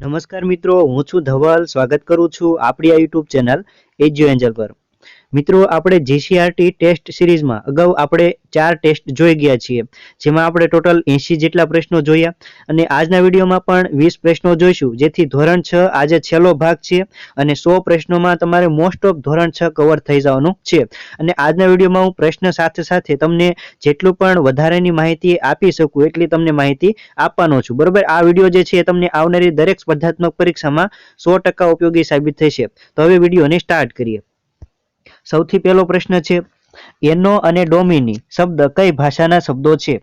નમસ્કાર મિત્રો, હું છું ધવલ. સ્વાગત કરું છું આપણી આ યુટ્યુબ ચેનલ એજ્યુ એન્જલ પર. મિત્રો, આપણે જીસીઆરટી ટેસ્ટ સિરીઝમાં અગાઉ આપણે ચાર ટેસ્ટ જોઈ ગયા છીએ, જેમાં આપણે ટોટલ એંશી જેટલા પ્રશ્નો જોયા અને આજના વિડીયોમાં પણ વીસ પ્રશ્નો જોઈશું, જેથી ધોરણ છ આજે છેલ્લો ભાગ છે અને સો પ્રશ્નોમાં તમારે મોસ્ટ ઓફ ધોરણ છ કવર થઈ જવાનું છે. અને આજના વિડીયોમાં હું પ્રશ્ન સાથે સાથે તમને જેટલું પણ વધારેની માહિતી આપી શકું, એટલી તમને માહિતી આપવાનો છું. બરોબર? આ વીડિયો જે છે એ તમને આવનારી દરેક સ્પર્ધાત્મક પરીક્ષામાં સો ટકા ઉપયોગી સાબિત થશે. તો હવે વિડીયોને સ્ટાર્ટ કરીએ. સૌથી પહેલો પ્રશ્ન છે, એનો અને ડોમિની શબ્દ કઈ ભાષાના શબ્દો છે?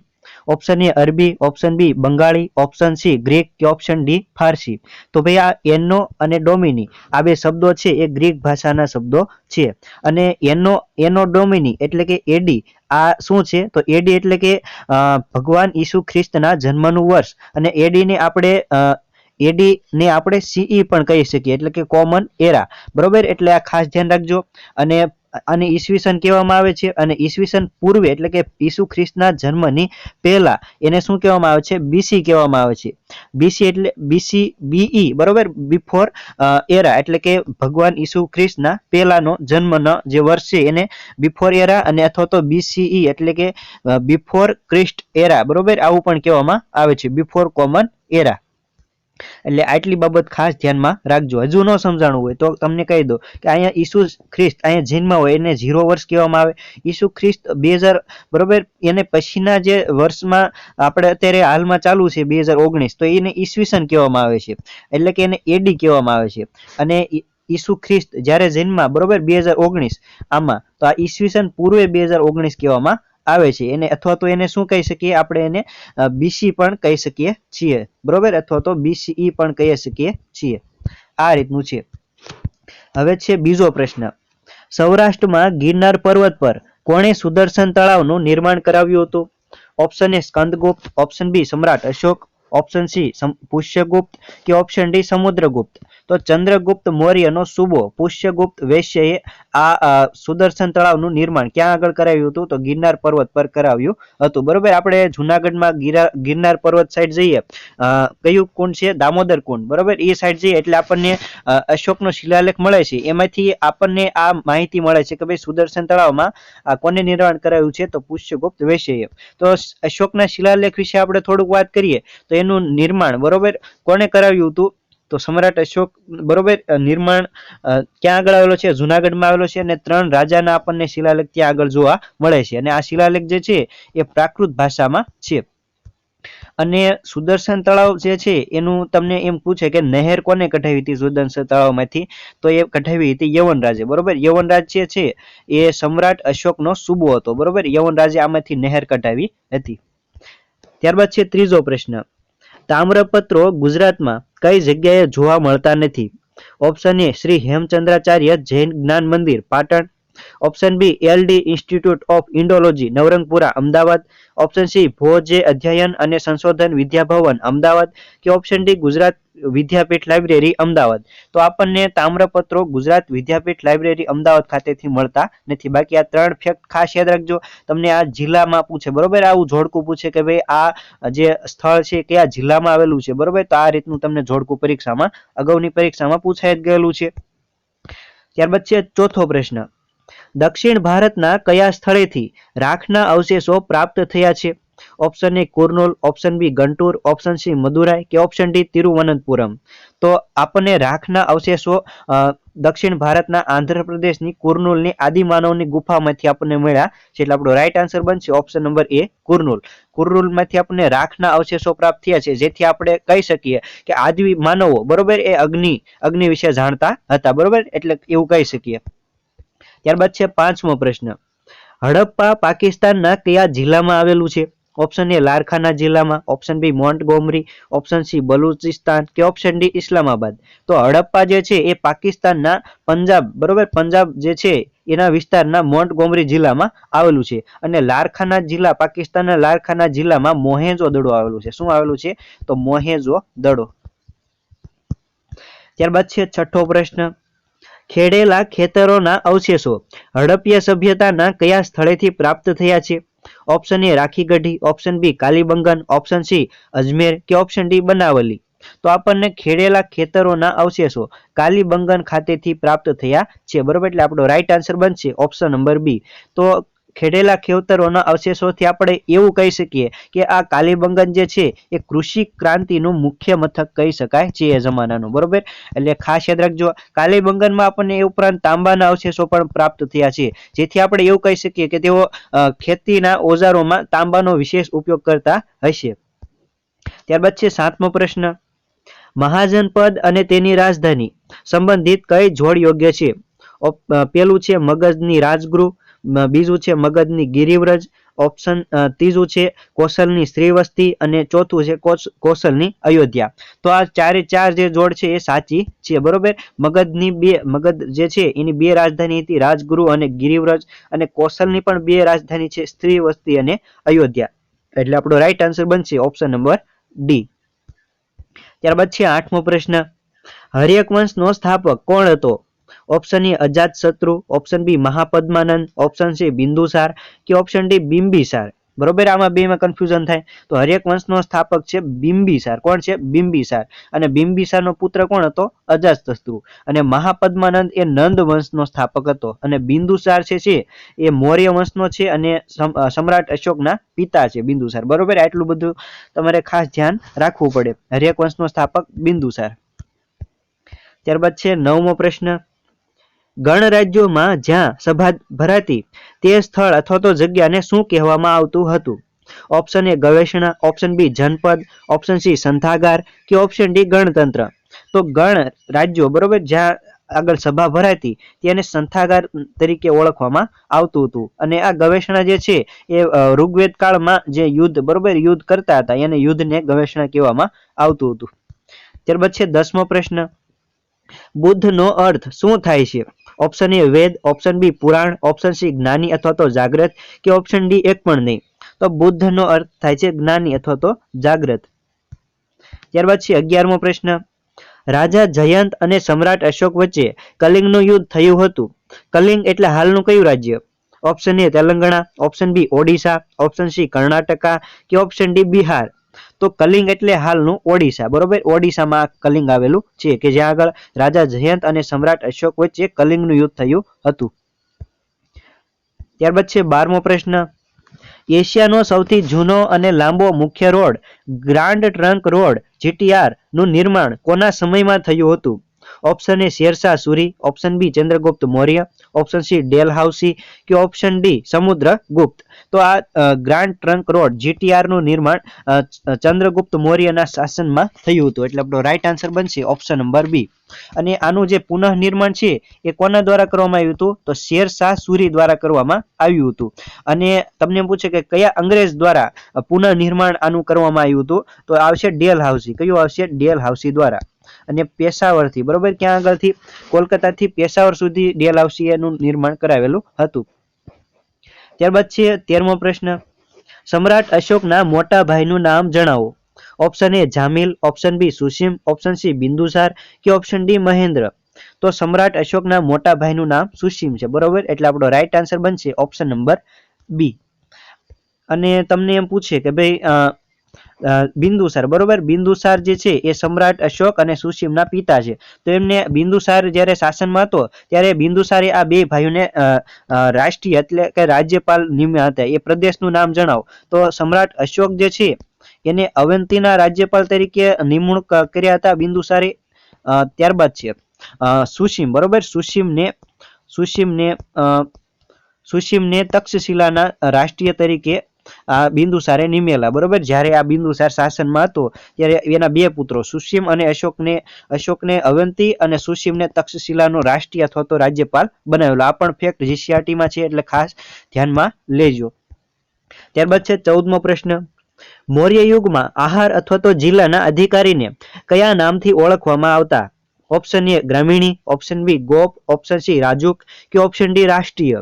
ઓપ્શન એ અરબી option B Bengali option C Greek, કે ઓપ્શન ડી ફારસી? તો ભાઈ આ એનો અને ડોમિની આ બે શબ્દો છે, એ ગ્રીક ભાષાના શબ્દો છે. અને એનો એનો ડોમિની એટલે કે એડી આ શું છે? તો એડી એટલે કે ભગવાન ઈસુ ખ્રિસ્તના જન્મનું વર્ષ. અને એડીને આપણે અ, એડી ને આપણે સીઈ પણ કહી શકીએ એટલે કે કોમન એરા બરોબર? એટલે આ ખાસ ધ્યાન રાખજો. અને અને ઈસવીસન કહેવામાં આવે છે અને ઈસવીસન પૂર્વે એટલે કે ઈસુ ખ્રિસ્તના જન્મની પહેલા એને શું કહેવામાં આવે છે? બીસી કહેવામાં આવે છે. બીસી એટલે બીસી બીઈ બરોબર? બિફોર એરા એટલે કે ભગવાન ઈસુ ખ્રિસ્તના પહેલાનો જન્મનો જે વર્ષ છે એને બિફોર એરા અને અથવા તો બીસીઈ એટલે કે બિફોર ક્રિસ્ટ એરા બરોબર? આવું પણ કહેવામાં આવે છે. બિફોર કોમન એરા એટલે આટલી બાબત ખાસ ધ્યાનમાં રાખજો. હજુ ન સમજાણું હોય તો તમને કહી દો કે અહીંયા ઈસુ ખ્રિસ્ત, અહીંયા જીનમાં હોય એને ઝીરો વર્ષ કહેવામાં આવે. ઈસુ ખ્રિસ્ત બે હજાર, બરોબર? એને પછીના જે વર્ષમાં આપણે અત્યારે હાલમાં ચાલુ છે બે હજાર ઓગણીસ, તો એને ઈસવીસન કહેવામાં આવે છે. એટલે કે એને એડી કહેવામાં આવે છે. અને ઈસુ ખ્રિસ્ત જ્યારે જન્મા બરોબર? બે હજાર ઓગણીસ આમાં, તો આ ઈસવીસન પૂર્વે બે હજાર ઓગણીસ કહેવામાં આવે છે. એને અથવા તો એને શું કહી શકીએ? આપણે એને બીસી પણ કહી શકીએ છીએ. બરોબર? અથવા તો બીસીઈ પણ કહી શકીએ છીએ. આ રીતનું છે. હવે છે બીજો પ્રશ્ન. સૌરાષ્ટ્રમાં ગિરનાર પર્વત પર કોણે સુદર્શન તળાવનું નિર્માણ કરાવ્યું હતું? Option A Skandagupta, option B Samrat Ashok option C Pushyagupta કે ઓપ્શન ડી સમુદ્રગુપ્ત. તો ચંદ્રગુપ્ત મૌર્યનો સુબો, પુષ્યગુપ્ત વૈશ્યએ આ સુદર્શન તળાવનું નિર્માણ ક્યાં આગળ કરાવ્યું હતું? તો ગિરનાર પર્વત પર કરાવ્યું હતું. બરોબર? આપણે જુનાગઢમાં ગિરનાર પર્વત સાઈડ જઈએ. કયું કુંડ છે? દામોદર કુંડ. બરોબર? એ સાઈડ જઈએ એટલે આપણને અશોકનો શિલાલેખ મળે છે. એમાંથી આપણને આ માહિતી મળે છે કે ભાઈ સુદર્શન તળાવમાં, આ કોને નિર્માણ કરાવ્યું છે? તો પુષ્યગુપ્ત વૈશ્યએ. તો અશોકના શિલાલેખ વિશે આપણે થોડુંક વાત કરીએ. તો એનું નિર્માણ, બરોબર? કોને કરાવ્યું હતું? તો સમ્રાટ અશોક, બરોબર? નિર્માણ ક્યાં આગળ આવેલો છે? જુનાગઢમાં આવેલો છે અને ત્રણ રાજાના આપણને શિલાલેખ ત્યાં આગળ જોવા મળે છે. અને આ શિલાલેખ જે છે, એ પ્રાકૃત ભાષામાં છે. અને સુદર્શન તળાવ જે છે, એનું તમને એમ પૂછે કે નહેર કોને કઢાવી હતી સુદર્શન તળાવમાંથી? તો એ કઢાવી હતી યવનરાજે, બરોબર? યવનરાજ જે છે, એ સમ્રાટ અશોકનો સુબો હતો, બરોબર? યવનરાજે આમાંથી નહેર કઢાવી હતી. ત્યારબાદ છે ત્રીજો પ્રશ્ન. તામ્રપત્રો ગુજરાતમાં કઈ જગ્યાએ જોવા મળતા નથી? Option A Shri Hemchandracharya Jain Gyan Mandir, Patan. Option B LD institute of Indology Navrangpura Ahmedabad option C ભોજે અધ્યયન અને સંશોધન વિદ્યાભવન અમદાવાદ કે option D Gujarat Vidyapith library Ahmedabad તો આપણને તામ્રપત્રો ગુજરાત વિદ્યાપીઠ લાઇબ્રેરી અમદાવાદ ખાતેથી મળતા નથી. બાકી આ ત્રણ ફેક્ટ ખાસ યાદ રાખજો. તમને આ જિલ્લામાં પૂછે, બરોબર? આવું જોડકું પૂછે કે ભાઈ આ જે સ્થળ છે કયા જિલ્લામાં આવેલું છે, બરોબર? તો આ રીતનું તમને જોડકું પરીક્ષામાં, અગાઉની પરીક્ષામાં પૂછાઈ જ ગયેલું છે. ત્યારબાદ છે ચોથો પ્રશ્ન. દક્ષિણ ભારતના કયા સ્થળેથી રાખના અવશેષો પ્રાપ્ત થયા છે? Option A Kurnool. Option B Guntur. Option C Madurai કે ઓપ્શન ડી તિરુવનંતપુરમ? તો આપણને રાખના અવશેષો દક્ષિણ ભારતના આંધ્રપ્રદેશની, કુર્નૂલની આદિમાનવની ગુફામાંથી આપણને મળ્યા છે. એટલે આપણો રાઈટ આન્સર બનશે ઓપ્શન નંબર એ કુર્નૂલ. કુર્નૂલમાંથી આપણને રાખના અવશેષો પ્રાપ્ત થયા છે. જેથી આપણે કહી શકીએ કે આદિ માનવો, બરોબર? એ અગ્નિ અગ્નિ વિશે જાણતા હતા, બરોબર? એટલે એવું કહી શકીએ. ત્યારબાદ છે પાંચમો પ્રશ્ન. હડપ્પા પાકિસ્તાનના કયા જિલ્લામાં આવેલું છે? ઓપ્શન એ લારખાના જિલ્લામાં. Option B Montgomery. Option C Balochistan. કે ઓપ્શન ડી ઇસ્લામાબાદ. તો હડપ્પા જે છે એ પાકિસ્તાનના પંજાબ, બરોબર? પંજાબ જે છે એના વિસ્તારના મોન્ટગોમરી જિલ્લામાં આવેલું છે. અને લારખાના જિલ્લા, પાકિસ્તાનના લારખાના જિલ્લામાં મોહેજો દડો આવેલું છે. શું આવેલું છે? તો મોહેજો દડો. ત્યારબાદ છે છઠ્ઠો પ્રશ્ન. ખેડેલા ખેતરોના અવશેષો. હડપ્ય સભ્યતાના કયા સ્થળેથી પ્રાપ્ત થયા છે? Option A Rakhigarhi. Option B Kalibangan. Option C Ajmer કે ઓપ્શન ડી બનાવલી. તો આપણને ખેડેલા ખેતરોના અવશેષો કાલીબંગન ખાતેથી પ્રાપ્ત થયા છે. બરોબર? એટલે આપણો રાઈટ આન્સર બનશે ઓપ્શન નંબર બી તો ખેડેલા ખેતરોના અવશેષોથી આપણે એવું કહી શકીએ કે આ કાલીબંગન જે છે, એ કૃષિ ક્રાંતિનું મુખ્ય મથક કહી શકાય છે એ જમાનાનું, બરોબર? એટલે ખાસ યાદ રાખજો, કાલીબંગનમાં આપણને એ ઉપરાંત તાંબાના અવશેષો પણ પ્રાપ્ત થયા છે. જેથી આપણે એવું કહી શકીએ કે તેઓ ખેતીના ઓજારોમાં તાંબાનો વિશેષ ઉપયોગ કરતા હશે. ત્યારબાદ છે સાતમો પ્રશ્ન. મહાજનપદ અને તેની રાજધાની સંબંધિત કઈ જોડ યોગ્ય છે? પેલું છે મગજની રાજગૃહ બીજું છે મગજની ગિરિવ્રજ. ઓપ્શન ત્રીજું છે કોસલની શ્રીવસ્તી અને ચોથું છે કોસલની અયોધ્યા. તો આ ચારે ચાર જે જોડ છે એ સાચી છે, બરોબર? મગધની બે મગધ જે છે એની બે રાજધાની હતી, રાજગુરુ અને ગિરિવ્રજ અને કોસલની પણ બે રાજધાની છે, શ્રીવસ્તી અને અયોધ્યા. એટલે આપણો રાઈટ આન્સર બનશે ઓપ્શન નંબર ડી ત્યારબાદ છે આઠમો પ્રશ્ન. હરિયક વંશનો સ્થાપક કોણ હતો? Option A Ajatashatru option B Mahapadmananda option C Bindusara કે ઓપ્શન ડી બિંબિસાર બરોબર? આમાં બેમાં કન્ફ્યુઝન થાય. તો હરેક વંશનો સ્થાપક છે બિંબિસાર કોણ છે? બિંબિસાર અને બિંબિસારનો પુત્ર કોણ હતો? અજાતશત્રુ અને મહાપદ્માનંદ એ નંદ વંશનો સ્થાપક હતો. અને બિંદુસાર છે છે એ મૌર્ય વંશનો છે અને સમ્રાટ અશોકના પિતા છે બિંદુસાર બરોબર? આટલું બધું તમારે ખાસ ધ્યાન રાખવું પડે. હરેક વંશનો સ્થાપક બિંદુસાર ત્યારબાદ છે નવમો પ્રશ્ન. ગણરાજ્યોમાં જ્યાં સભા ભરાતી તે સ્થળ અથવા તો જગ્યાને શું કહેવામાં આવતું હતું? Option A ગવેષણા. Option B janapada. Option C સંથાગાર કે ઓપ્શન ડી ગણતંત્ર? તો ગણ રાજ્યો, બરોબર? જ્યાં આગળ સભા ભરાતી તેને સંથાગાર તરીકે ઓળખવામાં આવતું હતું. અને આ ગવેષણા જે છે એ ઋગ્વેદ કાળમાં જે યુદ્ધ, બરોબર? યુદ્ધ કરતા હતા. એને યુદ્ધને ગવેષણા કહેવામાં આવતું હતું. ત્યારબાદ છે દસમો પ્રશ્ન. બુદ્ધનો અર્થ શું થાય છે? Option A Veda option B Purana option C જ્ઞાની અથવા તો જાગ્રત કે ઓપ્શન ડી એક પણ નહીં. તો બુદ્ધનો અર્થ થાય છે જ્ઞાની અથવા તો જાગ્રત. ત્યારબાદ છે અગિયારમો પ્રશ્ન. રાજા જયંત અને સમ્રાટ અશોક વચ્ચે કલિંગનું યુદ્ધ થયું હતું. કલિંગ એટલે હાલનું કયું રાજ્ય? Option A Telangana option B Odisha option C Karnataka કે ઓપ્શન ડી બિહાર? તો કલિંગ એટલે હાલનું ઓડિશા. બરોબર? ઓડિશામાં કલિંગ આવેલું છે કે જ્યાં આગળ રાજા જયંત અને સમ્રાટ અશોક વચ્ચે કલિંગનું યુદ્ધ થયું હતું. ત્યારબાદ છે બારમો પ્રશ્ન. એશિયાનો સૌથી જૂનો અને લાંબો મુખ્ય રોડ, ગ્રાન્ડ ટ્રંક રોડ, જીટીઆરનું નિર્માણ કોના સમયમાં થયું હતું? Option A Sher Shah Suri, option B Chandragupta Maurya, option C Dalhousie કે ઓપ્શન ડી સમુદ્રગુપ્ત? તો આ ગ્રાન્ડ ટ્રંક રોડ જીટીઆરનું નિર્માણ ચંદ્રગુપ્ત મૌર્યના શાસનમાં થયું હતું. એટલે આપણો રાઈટ આન્સર બનશે ઓપ્શન નંબર બી અને આનું જે પુનઃનિર્માણ છે, એ કોના દ્વારા કરવામાં આવ્યું હતું? તો શેરશાહ સુરી દ્વારા કરવામાં આવ્યું હતું. અને તમને પૂછે કે કયા અંગ્રેજ દ્વારા પુનઃ પુનઃનિર્માણ આનું કરવામાં આવ્યું હતું? તો આવશે ડેલ હાઉસી કયું આવશે? ડેલ હાઉસી દ્વારા. અને પેશાવરથી, બરોબર? ક્યાં આગળથી? કોલકાતાથી પેશાવર સુધી ડેલ હાઉસી એનું નિર્માણ કરાવેલું હતું. ત્યારબાદ છે તેરમો પ્રશ્ન. સમ્રાટ અશોકના મોટા ભાઈનું નામ જણાવો. Option A Jamil. Option B Susim option C Bindusara કે ઓપ્શન ડી મહેન્દ્ર? તો સમ્રાટ અશોકના મોટા ભાઈનું નામ સુસીમ છે, બરોબર? એટલે આપણો રાઈટ આન્સર બનશે ઓપ્શન નંબર બી અને તમને એમ પૂછે કે ભાઈ બિંદુસાર બરોબર? બિંદુસાર જે છે એ સમ્રાટ અશોક અને સુશીમના પિતા છે. તો એમને બિંદુસાર જ્યારે શાસનમાં હતો ત્યારે બિંદુસારે આ બે ભાઈઓને રાષ્ટ્રીય એટલે કે રાજ્યપાલ નિમ્યા હતા. એ પ્રદેશનું નામ જણાવો. તો સમ્રાટ અશોક જે છે એને અવંતીના રાજ્યપાલ તરીકે નિમણૂક કર્યા હતા બિંદુસારે ત્યારબાદ છે. અ, સુસીમ બરોબર? સુશિમને સુશિમને અ, સુસીમને તક્ષશિલાના રાષ્ટ્રીય તરીકે આ બિંદુસારે નિમેલા, બરોબર? જ્યારે આ બિંદુસાર શાસનમાં હતો, ત્યારે એના બે પુત્રો સુસીમ અને અશોકને અશોકને અવંતી અને સુસીમને તક્ષશિલાનો રાષ્ટ્રીય અથવા તો રાજ્યપાલ બનાવેલો. આ પણ ફેક્ટ જીસીઆરટીમાં છે, એટલે ખાસ ધ્યાનમાં લેજો. ત્યારબાદ છે ચૌદમો પ્રશ્ન. મૌર્ય યુગમાં આહાર અથવા તો જિલ્લાના અધિકારીને કયા નામથી ઓળખવામાં આવતા? ઓપ્શન એ ગ્રામીણી. ઓપ્શન બી ગોપ. ઓપ્શન સી રાજુક. કે ઓપ્શન ડી રાષ્ટ્રીય?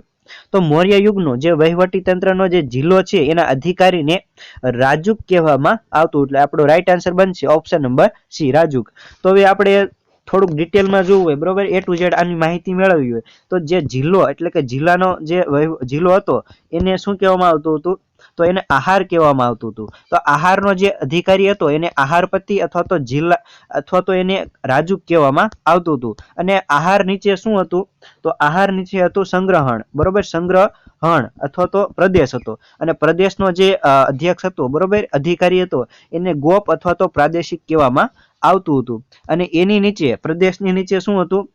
તો મૌર્ય યુગનો જે વહીવટી તંત્રનો જે જિલ્લો છે, એના અધિકારીને રાજુક કહેવામાં આવતું. એટલે આપણો રાઈટ આન્સર બનશે ઓપ્શન નંબર સી, રાજુક. તો હવે આપણે થોડુંક ડિટેલમાં જોવું હોય, બરોબર? એ ટુ ઝેડ આની માહિતી મેળવવી હોય. તો જે જિલ્લો, એટલે કે જિલ્લાનો જે જિલ્લો હતો, એને શું કહેવામાં આવતું હતું? તો એને આહાર કહેવામાં આવતું હતું. તો આહારનો જે અધિકારી હતો, એને આહારપતિ અથવા તો જિલ્લા અથવા તો એને રાજુ કહેવામાં આવતું હતું. અને આહાર નીચે શું હતું? તો આહાર નીચે હતું સંગ્રહણ. બરોબર? સંગ્રહણ અથવા તો પ્રદેશ હતો. અને પ્રદેશનો જે અધ્યક્ષ હતો, બરોબર? અધિકારી હતો, એને ગોપ અથવા તો પ્રાદેશિક કહેવામાં આવતું હતું. અને એની નીચે, પ્રદેશની નીચે શું હતું?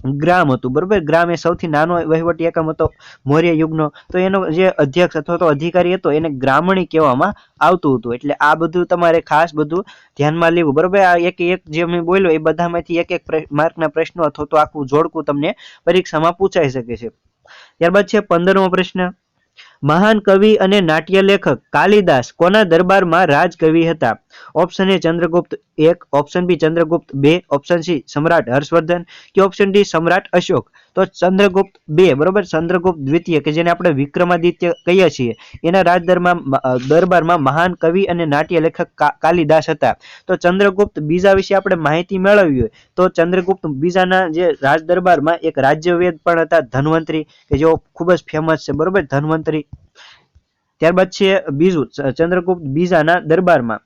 ગ્રામ હતું, બરોબર? ગ્રામ એ સૌથી નાનો વહીવટી એકમ હતો, મૌર્ય યુગનો. તો એનો જે અધ્યક્ષ અથવા તો અધિકારી હતો, એને ગ્રામણી કહેવામાં આવતું હતું. એટલે આ બધું તમારે ખાસ બધું ધ્યાનમાં લેવું, બરોબર? આ એક એક જે મેં બોલ્યો, એ બધામાંથી એક એક માર્કના પ્રશ્નો અથવા તો આખું જોડકું તમને પરીક્ષામાં પૂછાઈ શકે છે. ત્યારબાદ છે પંદરમો પ્રશ્ન. મહાન કવિ અને નાટ્ય લેખક કાલિદાસ કોના દરબારમાં રાજકવિ હતા? ઓપ્શન એ ચંદ્રગુપ્ત એક ઓપ્શન બી ચંદ્રગુપ્ત બે ઓપ્શન સી સમ્રાટ હર્ષવર્ધન કે ઓપ્શન ડી સમ્રાટ અશોક તો ચંદ્રગુપ્ત બે બરોબર ચંદ્રગુપ્ત દ્વિતીય કે જેને આપણે વિક્રમાદિત્ય કહીએ છીએ. એના રાજ દરબારમાં મહાન કવિ અને નાટ્ય લેખક કાલિદાસ હતા. તો ચંદ્રગુપ્ત બીજા વિશે આપણે માહિતી મેળવવી હોય, તો ચંદ્રગુપ્ત બીજાના જે રાજ દરબારમાં એક રાજ્યવેદ પણ હતા, ધન્વંતરી, કે જેઓ ખૂબ જ ફેમસ છે, બરોબર? ધન્વંતરી. ત્યારબાદ છે બીજું ચંદ્રગુપ્ત બીજાના દરબારમાં.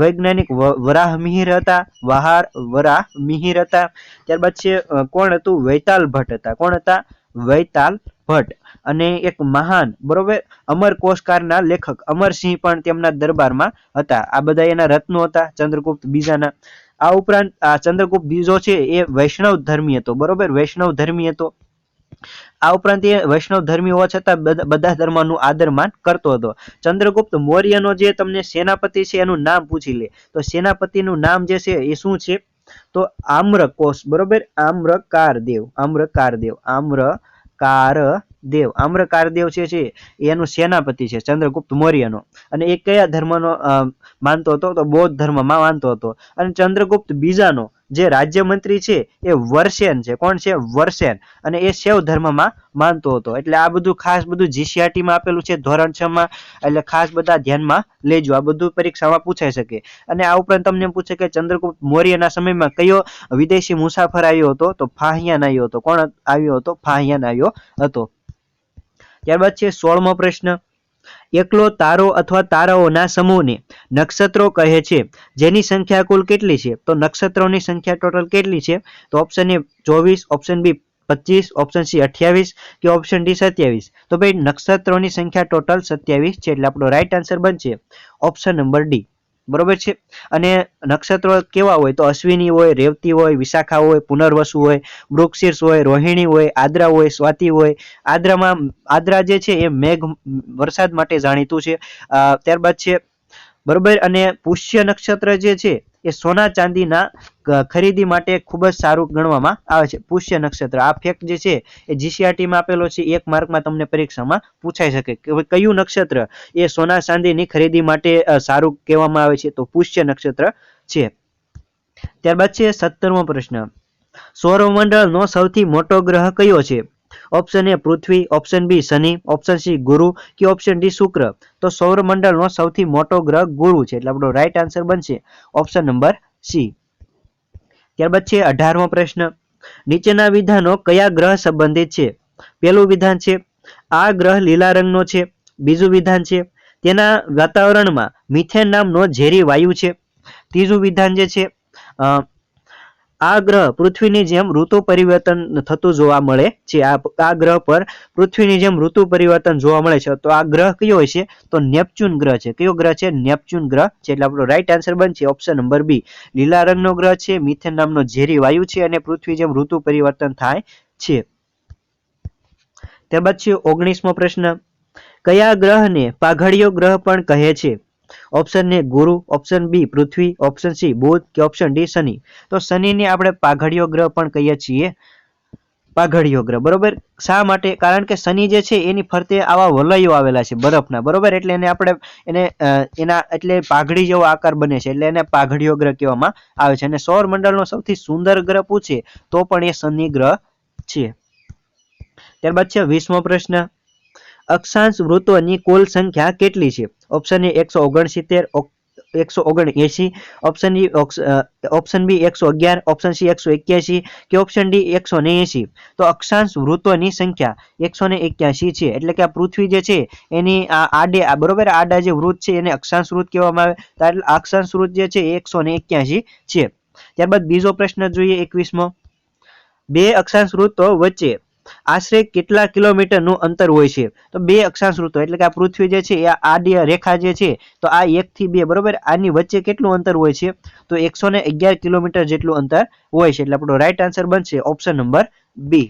વૈજ્ઞાનિક વરાહ મિહિર હતા, વહાર, વરાહ મિહિર હતા. ત્યારબાદ છે કોણ હતું? વૈતાલ ભટ્ટ હતા. કોણ હતા? વૈતાલ ભટ્ટ. અને એક મહાન, બરોબર? અમર કોશકારના લેખક અમરસિંહ પણ તેમના દરબારમાં હતા. આ બધા એના રત્નો હતા, ચંદ્રગુપ્ત બીજાના. આ ઉપરાંત, આ ચંદ્રગુપ્ત બીજો છે, એ વૈષ્ણવ ધર્મી હતો. બરોબર? વૈષ્ણવ ધર્મી હતો. આ ઉપરાંત એ વૈષ્ણવ ધર્મી હોવા છતાં બધ- ધર્મનું આદરમાન કરતો હતો. ચંદ્રગુપ્ત મૌર્યનો જે તમને સેનાપતિ છે એનું નામ પૂછી લે. તો સેનાપતિનું નામ જે છે એ શું છે? તો આમ્રકોશ, બરોબર? આમ્રકારદેવ આમ્રકારદેવ આમ્રકારદેવ. આમ્રકારદેવ જે છે છે એનું સેનાપતિ છે, ચંદ્રગુપ્ત મૌર્યનો. અને એ કયા ધર્મનો માનતો હતો? તો બૌદ્ધ ધર્મમાં માનતો હતો. અને ચંદ્રગુપ્ત બીજાનો જે રાજ્યમંત્રી છે એ વર્ષેન છે. કોણ છે? વર્ષેન અને એ શૈવ ધર્મમાં માનતો હતો. એટલે આ બધું ખાસ બધું GCRT માં આપેલું છે. ધોરણ છ માં. એટલે ખાસ બધા ધ્યાનમાં લેજો. આ બધું પરીક્ષામાં પૂછાઈ શકે. અને આ ઉપરાંત તમને પૂછે કે ચંદ્રગુપ્ત મૌર્યના સમયમાં કયો વિદેશી મુસાફર આવ્યો હતો? તો ફાહિયાન આવ્યો હતો. કોણ આવ્યો હતો? ફાહિયાન આવ્યો હતો. ત્યારબાદ છે સોળમો પ્રશ્ન. એકલો તારો અથવા તારાઓના સમૂહને નક્ષત્રો કહે છે. જેની સંખ્યા કુલ કેટલી છે? તો નક્ષત્રોની સંખ્યા ટોટલ કેટલી છે? તો ઓપ્શન એ ચોવીસ ઓપ્શન બી પચીસ ઓપ્શન સી અઠ્યાવીસ કે ઓપ્શન ડી સત્યાવીસ? તો ભાઈ નક્ષત્રોની સંખ્યા ટોટલ સત્યાવીસ છે એટલે આપણો રાઈટ આન્સર બનશે ઓપ્શન નંબર ડી બરોબર છે? અને નક્ષત્રો કેવા હોય? તો અશ્વિની હોય, રેવતી હોય, વિશાખા હોય, પુનર્વસુ હોય મૃગશીર્ષ હોય, રોહિણી હોય, આદ્રા હોય, સ્વાતિ હોય. આદ્રામાં, આદ્રા જે છે એ મેઘ, વરસાદ માટે જાણીતું છે. ત્યારબાદ છે, બરોબર? અને પુષ્ય નક્ષત્ર જે છે એ સોના ચાંદીના ખરીદી માટે ખૂબ જ સારું ગણવામાં આવે છે. પુષ્ય નક્ષત્ર. આ ફેક્ટ જે છે, એ જીસીઆરટીમાં આપેલો છે. એક માર્કમાં તમને પરીક્ષામાં પૂછાઈ શકે. કયું નક્ષત્ર એ સોના ચાંદીની ખરીદી માટે સારું કહેવામાં આવે છે? તો પુષ્ય નક્ષત્ર છે. ત્યારબાદ છે સત્તરમો પ્રશ્ન. સૌરમંડળનો સૌથી મોટો ગ્રહ કયો છે? ઓપ્શન એ પૃથ્વી. ઓપ્શન બી શનિ. ઓપ્શન સી ગુરુ. કે ઓપ્શન ડી શુક્ર. તો સૌરમંડળનો સૌથી મોટો ગ્રહ ગુરુ છે. એટલે આપણો રાઈટ આન્સર બનશે ઓપ્શન નંબર સી ત્યારબાદ છે અઢારમો પ્રશ્ન. નીચેના વિધાનો કયા ગ્રહ સંબંધિત છે? પહેલું વિધાન છે આ ગ્રહ લીલા રંગનો છે. બીજું વિધાન છે તેના વાતાવરણમાં મિથેન નામનો ઝેરી વાયુ છે. ત્રીજું વિધાન જે છે આ ગ્રહ પૃથ્વીની જેમ ઋતુ પરિવર્તન થતું જોવા મળે છે. આ ગ્રહ પર પૃથ્વીની જેમ ઋતુ પરિવર્તન જોવા મળે છે. તો આ ગ્રહ કયો હોય છે તો નેપચ્યુન ગ્રહ છે. કયો ગ્રહ છે? નેપચ્યુન ગ્રહ. છે એટલે આપણો રાઈટ આન્સર બનશે ઓપ્શન નંબર બી લીલા રંગનો ગ્રહ છે. મિથેન નામનો ઝેરી વાયુ છે અને પૃથ્વી જેમ ઋતુ પરિવર્તન થાય છે. ત્યારબાદ છે ઓગણીસમો પ્રશ્ન. કયા ગ્રહને પાઘડિયો ગ્રહ પણ કહે છે? ઓપ્શન એ ગુરુ. ઓપ્શન બી પૃથ્વી. ઓપ્શન સી બુધ. કે ઓપ્શન ડી શનિ. તો શનિને આપણે પાઘડિયો ગ્રહ પણ કહીએ છીએ. પાઘડિયો ગ્રહ, બરોબર? શા માટે? કારણ કે શનિ જે છે, એની ફરતે આવા વલયો આવેલા છે, બરફના. બરોબર? એટલે એને આપણે, એને એના, એટલે પાઘડી જેવો આકાર બને છે. એટલે એને પાઘડિયો ગ્રહ કહેવામાં આવે છે. અને સૌર મંડળનો સૌથી સુંદર ગ્રહ પૂછે, તો પણ એ શનિ ગ્રહ છે. ત્યારબાદ છે વીસમો પ્રશ્ન. અક્ષાંશ વૃત્તોની કુલ સંખ્યા કેટલી છે? ઓપ્શન એ એકસો ઓગણસિત્તેર એકસો ઓગણ ઓગણએંસી ઓપ્શન ડી ઓપ્શન બી એકસો અગિયાર ઓપ્શન સી એકસો એક્યાસી કે ઓપ્શન ડી એકસો ને એંસી તો અક્ષાંશ વૃત્તોની સંખ્યા એકસો ને એક્યાસી છે. એટલે કે આ પૃથ્વી જે છે, એની આ આડે, આ બરોબર આડા જે વૃત્ત છે, એને અક્ષાંશ વૃત્ત કહેવામાં આવે. તો અક્ષાંશ વૃત્ત જે છે, એ એકસો ને એક્યાસી છે. ત્યારબાદ બીજો પ્રશ્ન જોઈએ એકવીસમો. બે અક્ષાંશ વૃત્તો વચ્ચે આશરે કેટલા કિલોમીટરનું અંતર હોય છે? તો બે અક્ષાંશ ઋતુ એટલે કે આ પૃથ્વી જે છે, એ આડી રેખા જે છે, તો આ એક થી બે, બરોબર? આની વચ્ચે કેટલું અંતર હોય છે? તો એકસો ને અગિયાર કિલોમીટર જેટલું અંતર હોય છે. એટલે આપણો રાઈટ આન્સર બનશે ઓપ્શન નંબર બી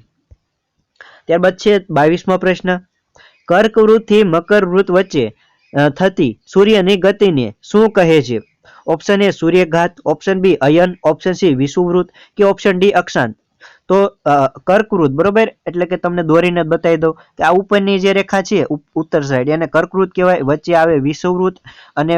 ત્યારબાદ છે બાવીસમો પ્રશ્ન. કર્કવૃતથી મકર વૃત વચ્ચે થતી સૂર્યની ગતિને શું કહે છે? ઓપ્શન એ સૂર્યઘાત ઓપ્શન બી અયન ઓપ્શન સી વિષુવૃત કે ઓપ્શન ડી અક્ષાંત? તો કર્કવૃત, બરોબર? એટલે કે તમને દોરીને બતાવી દઉં કે આ ઉપરની જે રેખા છે ઉત્તર સાઈડ એને કર્કવૃત કહેવાય, વચ્ચે આવે વિષુવૃત અને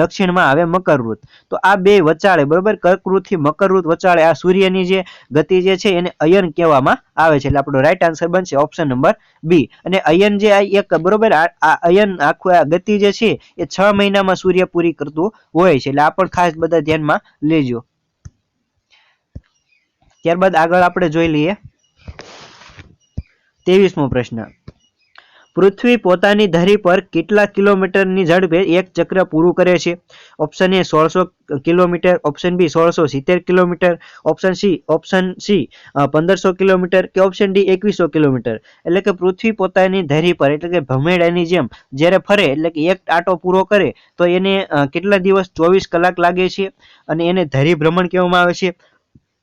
દક્ષિણમાં આવે મકરવૃત. તો આ બે વચાળે, બરોબર? કર્કવૃતથી મકરવૃત્ત વચાળે, આ સૂર્યની જે ગતિ જે છે, એને અયન કહેવામાં આવે છે. એટલે આપણો રાઈટ આન્સર બનશે ઓપ્શન નંબર બી અને અયન જે આ એક, બરોબર? આ અયન, આખું આ ગતિ જે છે, એ છ મહિનામાં સૂર્ય પૂરી કરતું હોય છે. એટલે આ પણ ખાસ બધા ધ્યાનમાં લેજો. ત્યારબાદ આગળ આપણે જોઈ લઈએ. ત્રેવીસમો પ્રશ્ન. પૃથ્વી પોતાની ધરી પર કેટલા કિલોમીટરની ઝડપે એક ચક્ર પૂરું કરે છે? ઓપ્શન એ સોળસો કિલોમીટર ઓપ્શન બી સોળસો સિત્તેર kilometre option C option C પંદરસો કિલોમીટર કે ઓપ્શન ડી એકવીસો કિલોમીટર? એટલે કે પૃથ્વી પોતાની ધરી પર, એટલે કે ભમેડાની જેમ, જ્યારે ફરે, એટલે કે એક આંટો પૂરો કરે, તો એને કેટલા દિવસ ચોવીસ કલાક લાગે છે? અને એને ધરી ભ્રમણ કહેવામાં આવે છે?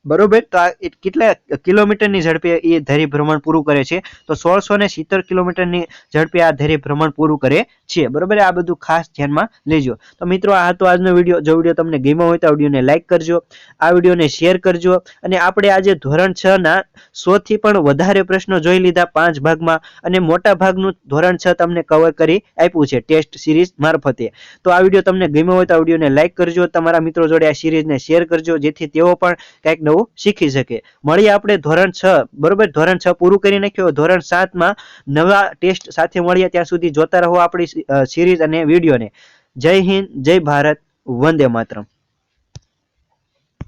બરોબર? તો કેટલા કિલોમીટરની ઝડપે એ ધરી ભ્રમણ પૂરું કરે છે? તો સોળસો ને સિત્તેર કિલોમીટરની ઝડપે આ ધરી ભ્રમણ પૂરું કરે છે. બરોબર? આ બધું ખાસ ધ્યાનમાં લેજો. તો મિત્રો, આ હતો આજનો વીડિયો. જો વીડિયો તમને ગમ્યો હોય તો વિડીયોને લાઈક કરજો, આ વિડીયોને શેર કરજો અને આપણે આજે ધોરણ છ ના સો થી પણ વધારે પ્રશ્નો જોઈ લીધા પાંચ ભાગમાં અને મોટા ભાગનું ધોરણ છ તમને કવર કરી આપ્યું છે ટેસ્ટ સિરીઝ મારફતે. તો આ વીડિયો તમને ગમ્યો હોય તો આ વિડીયોને લાઈક કરજો, તમારા મિત્રો જોડે આ સિરીઝને શેર કરજો, જેથી તેઓ પણ કંઈક નવું શીખી શકે. મળીએ આપણે ધોરણ છ, બરોબર? ધોરણ છ પૂરું કરી નાખ્યું ધોરણ સાતમાં નવા ટેસ્ટ સાથે મળીએ ત્યાં સુધી જોતા રહો આપણી સિરીઝ અને વિડીયોને જય હિન્દ, જય ભારત, વંદે માતરમ.